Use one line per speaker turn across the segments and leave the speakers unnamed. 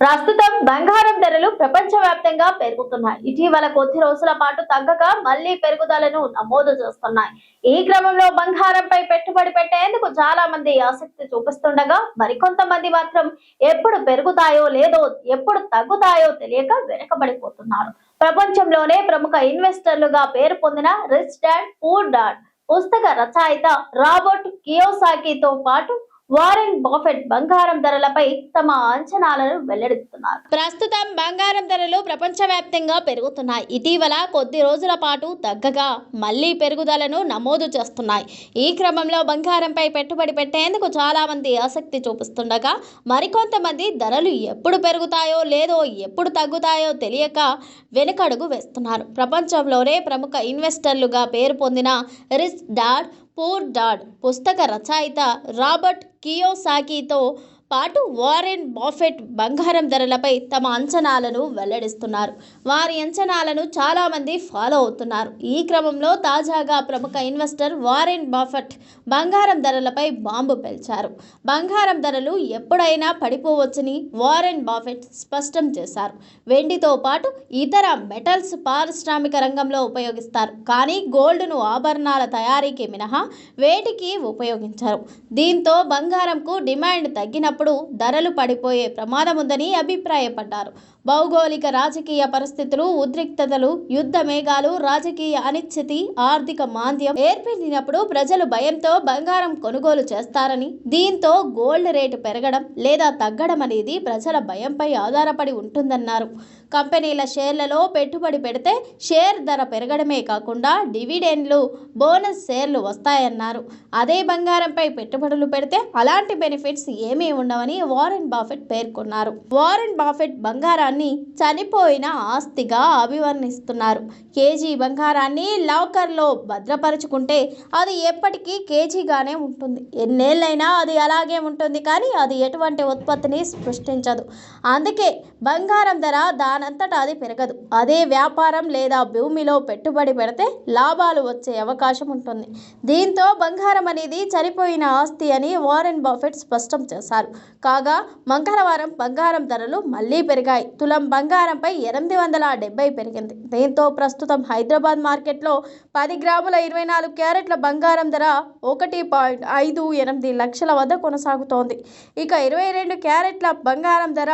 ప్రస్తుతం బంగారం ధరలు ప్రపంచవ్యాప్తంగా పెరుగుతున్నాయి. ఇటీవల కొద్ది రోజుల పాటు తగ్గక మళ్ళీ పెరుగుదలను నమోదు చేస్తున్నాయి. ఈ క్రమంలో బంగారంపై పెట్టుబడి పెట్టేందుకు చాలా మంది ఆసక్తి చూపిస్తుండగా మరికొంతమంది మాత్రం ఎప్పుడు పెరుగుతాయో లేదో ఎప్పుడు తగ్గుతాయో తెలియక వెనకబడిపోతున్నారు. ప్రపంచంలోనే ప్రముఖ ఇన్వెస్టర్లుగా పేరు పొందిన రిచ్ డాడ్ పూర్ డాడ్ పుస్తక రచయిత రాబర్ట్ కియోసాకితో పాటు వారెన్ బాఫెట్ బంగారం ధరలపై తమ అంచనాలను వెల్లడిస్తున్నారు. ప్రస్తుతం బంగారం ధరలు ప్రపంచవ్యాప్తంగా పెరుగుతున్నాయి. ఇటీవల కొద్ది రోజుల పాటు తగ్గగా మళ్ళీ పెరుగుదలను నమోదు చేస్తున్నాయి. ఈ క్రమంలో బంగారంపై పెట్టుబడి పెట్టేందుకు చాలా మంది ఆసక్తి చూపిస్తుండగా మరికొంతమంది ధరలు ఎప్పుడు పెరుగుతాయో లేదో ఎప్పుడు తగ్గుతాయో తెలియక వెనుకడుగు వేస్తున్నారు. ప్రపంచంలోనే ప్రముఖ ఇన్వెస్టర్లుగా పేరు పొందిన రిస్ డాడ్ పూర్ డాడ్ పుస్తక రచయిత రాబర్ట్ కియోసాకితో పాటు వారెన్ బాఫెట్ బంగారం ధరలపై తమ అంచనాలను వెల్లడిస్తున్నారు. వారి అంచనాలను చాలామంది ఫాలో అవుతున్నారు. ఈ క్రమంలో తాజాగా ప్రముఖ ఇన్వెస్టర్ వారెన్ బాఫెట్ బంగారం ధరలపై బాంబు పేల్చారు. బంగారం ధరలు ఎప్పుడైనా పడిపోవచ్చని వారెన్ బాఫెట్ స్పష్టం చేశారు. వెండితో పాటు ఇతర మెటల్స్ పారిశ్రామిక రంగంలో ఉపయోగిస్తారు. కానీ గోల్డ్ను ఆభరణాల తయారీకి మినహా వేటికి ఉపయోగించారు. దీంతో బంగారంకు డిమాండ్ తగ్గినప్పుడు ధరలు పడిపోయే ప్రమాదముందని అభిప్రాయపడ్డారు. భౌగోళిక రాజకీయ పరిస్థితులు ఉద్రిక్తతలు యుద్ధ మేఘాలు రాజకీయ అనిశ్చితి ఆర్థిక మాంద్యం ఏర్పడినప్పుడు ప్రజలు భయంతో బంగారం కొనుగోలు చేస్తారని దీంతో గోల్డ్ రేటు పెరగడం లేదా తగ్గడం అనేది ప్రజల భయంపై ఆధారపడి ఉంటుందన్నారు. కంపెనీల షేర్లలో పెట్టుబడి పెడితే షేర్ ధర పెరగడమే కాకుండా డివిడెండ్లు బోనస్ షేర్లు వస్తాయన్నారు. అదే బంగారంపై పెట్టుబడులు పెడితే అలాంటి బెనిఫిట్స్ ఏమీ ఉండవని వారెన్ బాఫెట్ పేర్కొన్నారు. వారెన్ బాఫెట్ బంగారాన్ని చనిపోయిన ఆస్తిగా అభివర్ణిస్తున్నారు. కేజీ బంగారాన్ని లాకర్లో భద్రపరుచుకుంటే అది ఎప్పటికీ కేజీగానే ఉంటుంది. ఎన్నేళ్ళైనా అది అలాగే ఉంటుంది కానీ అది ఎటువంటి ఉత్పత్తిని సృష్టించదు. అందుకే బంగారం ధర దానంతటా అది పెరగదు. అదే వ్యాపారం లేదా భూమిలో పెట్టుబడి పెడితే లాభాలు వచ్చే అవకాశం ఉంటుంది. దీంతో బంగారం అనేది చనిపోయిన ఆస్తి అని వారెన్ బాఫెట్ స్పష్టం చేశారు. కాగా మంగళవారం బంగారం ధరలు మళ్ళీ పెరిగాయి. తులం బంగారంపై ఎనిమిది వందల డెబ్బై పెరిగింది. దీంతో ప్రస్తుతం హైదరాబాద్ మార్కెట్లో పది గ్రాముల ఇరవై నాలుగు క్యారెట్ల బంగారం ధర ఒకటి పాయింట్ ఐదు ఎనిమిది లక్షల వద్ద కొనసాగుతోంది. ఇక ఇరవై రెండు క్యారెట్ల బంగారం ధర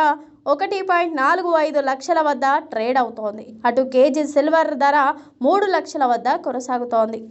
ఒకటి పాయింట్ నాలుగు ఐదు లక్షల వద్ద ట్రేడ్ అవుతోంది. అటు కేజీ సిల్వర్ ధర మూడు లక్షల వద్ద కొనసాగుతోంది.